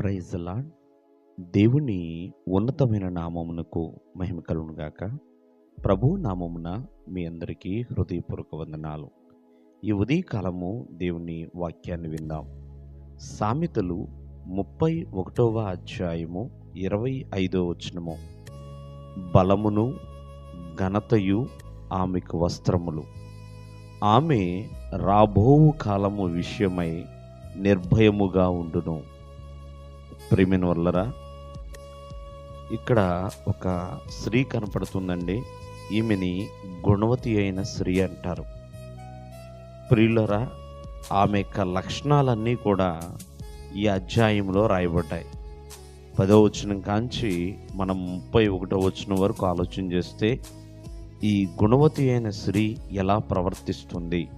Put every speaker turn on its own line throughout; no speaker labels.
Praise lord దేవుని ఉన్నతమైన నామమునకు మహిమ కలుగునుగాక ప్రభు నామమున మీ అందరికీ హృదయపూర్వక వందనాలు. ఈ ఉదయకాలము దేవుని వాక్యాన్ని విందాం. సామెతలు ముప్పై ఒకటవ అధ్యాయము ఇరవై ఐదో వచనము. బలమును ఘనతయు ఆమెకు వస్త్రములు. ఆమె రాబోవు కాలము విషయమై నిర్భయముగా ఉండును. ప్రేమిన వల్లరా ఇక్కడ ఒక స్త్రీ కనపడుతుందండి. ఈమెని గుణవతి అయిన స్త్రీ అంటారు. ప్రియులరా ఆమె యొక్క లక్షణాలన్నీ కూడా ఈ అధ్యాయంలో రాయబడ్డాయి. పదో వచనం కాంచి మనం ముప్పై ఒకటో వచనం వరకు ఆలోచన చేస్తే ఈ గుణవతి అయిన స్త్రీ ఎలా ప్రవర్తిస్తుంది?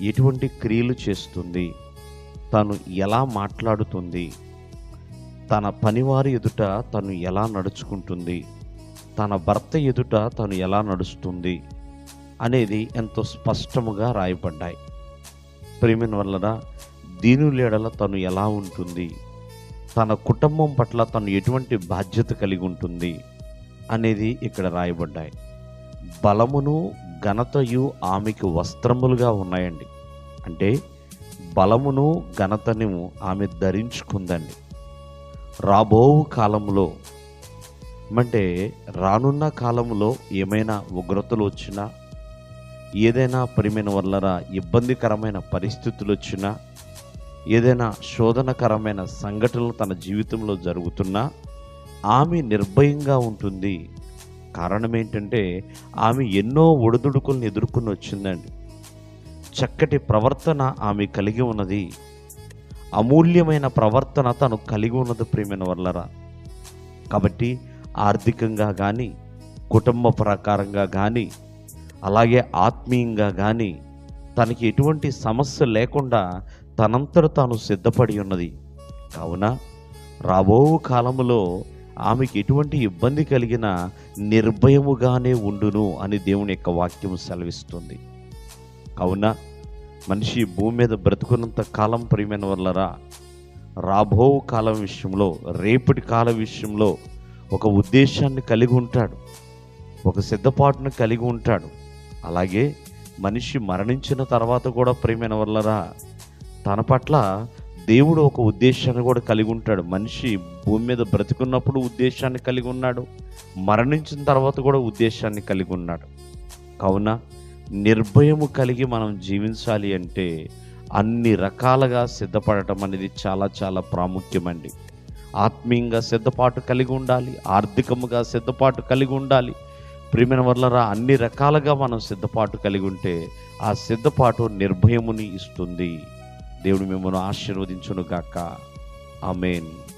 ఎటువంటి క్రియలు చేస్తుంది? తను ఎలా మాట్లాడుతుంది? తన పనివారి ఎదుట తను ఎలా నడుచుకుంటుంది? తన భర్త ఎదుట తను ఎలా నడుస్తుంది? అనేది ఎంతో స్పష్టముగా రాయబడ్డాయి. ప్రేమిన్ వలన దీనులేడల తను ఎలా ఉంటుంది? తన కుటుంబం పట్ల తను ఎటువంటి బాధ్యత కలిగి ఉంటుంది? అనేది ఇక్కడ రాయబడ్డాయి. బలమును ఘనతయు ఆమెకు వస్త్రములుగా ఉన్నాయండి. అంటే బలమును ఘనతను ఆమె ధరించుకుందండి. రాబో కాలంలో అంటే రానున్న కాలంలో ఏమైనా ఉగ్రతలు వచ్చినా ఏదైనా ప్రియమైన వల్లరా ఇబ్బందికరమైన పరిస్థితులు వచ్చినా ఏదైనా శోధనకరమైన సంఘటనలు తన జీవితంలో జరుగుతున్నా ఆమె నిర్భయంగా ఉంటుంది. కారణం ఏంటంటే ఆమె ఎన్నో ఒడిదుడుకులను ఎదుర్కొని వచ్చిందండి. చక్కటి ప్రవర్తన ఆమె కలిగి ఉన్నది. అమూల్యమైన ప్రవర్తన తను కలిగి ఉన్నది ప్రేమిన వల్లరా కాబట్టి ఆర్థికంగా కానీ కుటుంబ ప్రకారంగా కానీ అలాగే ఆత్మీయంగా కానీ తనకి ఎటువంటి సమస్య లేకుండా తనంతట తాను సిద్ధపడి ఉన్నది. కావున రాబో కాలంలో ఆమెకి ఎటువంటి ఇబ్బంది కలిగిన నిర్భయముగానే ఉండును అని దేవుని యొక్క వాక్యం సెలవిస్తుంది. కావున మనిషి భూమి మీద బ్రతుకున్నంత కాలం ప్రియమైన వల్లరా రాబో కాలం విషయంలో రేపటి కాలం విషయంలో ఒక ఉద్దేశాన్ని కలిగి ఉంటాడు. ఒక సిద్ధపాటును కలిగి ఉంటాడు. అలాగే మనిషి మరణించిన తర్వాత కూడా ప్రియమైన వల్లరా తన పట్ల దేవుడు ఒక ఉద్దేశాన్ని కూడా కలిగి ఉంటాడు. మనిషి భూమి మీద బ్రతికున్నప్పుడు ఉద్దేశాన్ని కలిగి ఉన్నాడు. మరణించిన తర్వాత కూడా ఉద్దేశాన్ని కలిగి ఉన్నాడు. కావున నిర్భయము కలిగి మనం జీవించాలి అంటే అన్ని రకాలుగా సిద్ధపడటం అనేది చాలా చాలా ప్రాముఖ్యమండి. ఆత్మీయంగా సిద్ధపాటు కలిగి ఉండాలి ఆర్థికముగా సిద్ధపాటు కలిగి ఉండాలి. ప్రియమైన వల్లరా అన్ని రకాలుగా మనం సిద్ధపాటు కలిగి ఉంటే ఆ సిద్ధపాటు నిర్భయముని ఇస్తుంది. దేవుడు మిమ్మల్ని ఆశీర్వదించును గాక ఆమెన్.